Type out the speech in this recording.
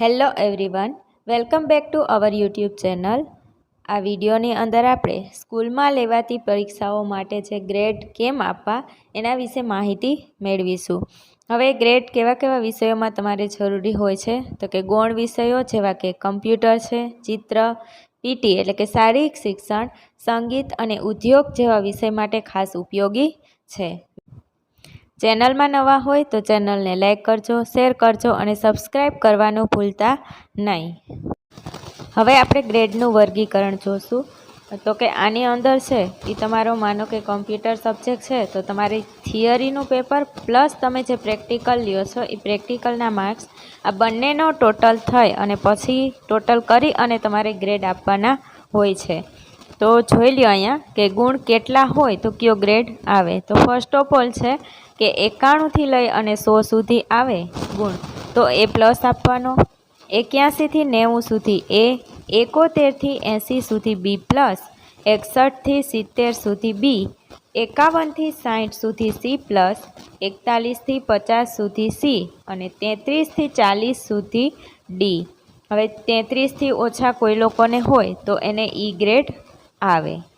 Hello everyone, welcome back to our YouTube channel. આ વિડીયોની અંદર આપણે સ્કૂલમાં લેવાતી પરીક્ષાઓ માટે જે ગ્રેડ કેમ આપવા એના વિશે માહિતી મેળવીશું. હવે ગ્રેડ કેવા કેવા વિષયોમાં તમારે જરૂરી હોય છે? તો કે ગૌણ વિષયો જેવા કે કમ્પ્યુટર છે, ચિત્ર, પીટી એટલે કે શારીરિક શિક્ષણ, સંગીત અને ઉદ્યોગ જેવા વિષય માટે ખાસ ઉપયોગી છે. ચેનલમાં નવા હોય તો ચેનલને લાઇક કરજો, શેર કરજો અને સબસ્ક્રાઈબ કરવાનું ભૂલતા નહીં. હવે આપણે ગ્રેડનું વર્ગીકરણ જોશું. તો કે આની અંદર છે એ તમારો માનો કે કોમ્પ્યુટર સબ્જેક્ટ છે, તો તમારી થિયરીનું પેપર પ્લસ તમે જે પ્રેક્ટિકલ લ્યો છો એ પ્રેક્ટિકલના માર્ક્સ આ બંનેનો ટોટલ થઈ અને પછી ટોટલ કરી અને તમારે ગ્રેડ આપવાના હોય છે. તો જોઈ લ્યો અહીંયા કે ગુણ કેટલા હોય તો કયો ગ્રેડ આવે. તો ફર્સ્ટ ઓફ ઓલ છે કે એકાણુંથી લઈ અને સો સુધી આવે ગુણ. તો એ પ્લસ આપવાનો. એક્યાસીથી નેવું સુધી એ એકોતેરથી એંસી સુધી બી પ્લસ એકસઠથી સિત્તેર સુધી બી એકાવનથી સાઠ સુધી સી પ્લસ એકતાલીસથી પચાસ સુધી સી અને તેત્રીસથી ચાલીસ સુધી ડી. હવે તેત્રીસથી ઓછા કોઈ લોકોને હોય તો એને ઈ ગ્રેડ આવે.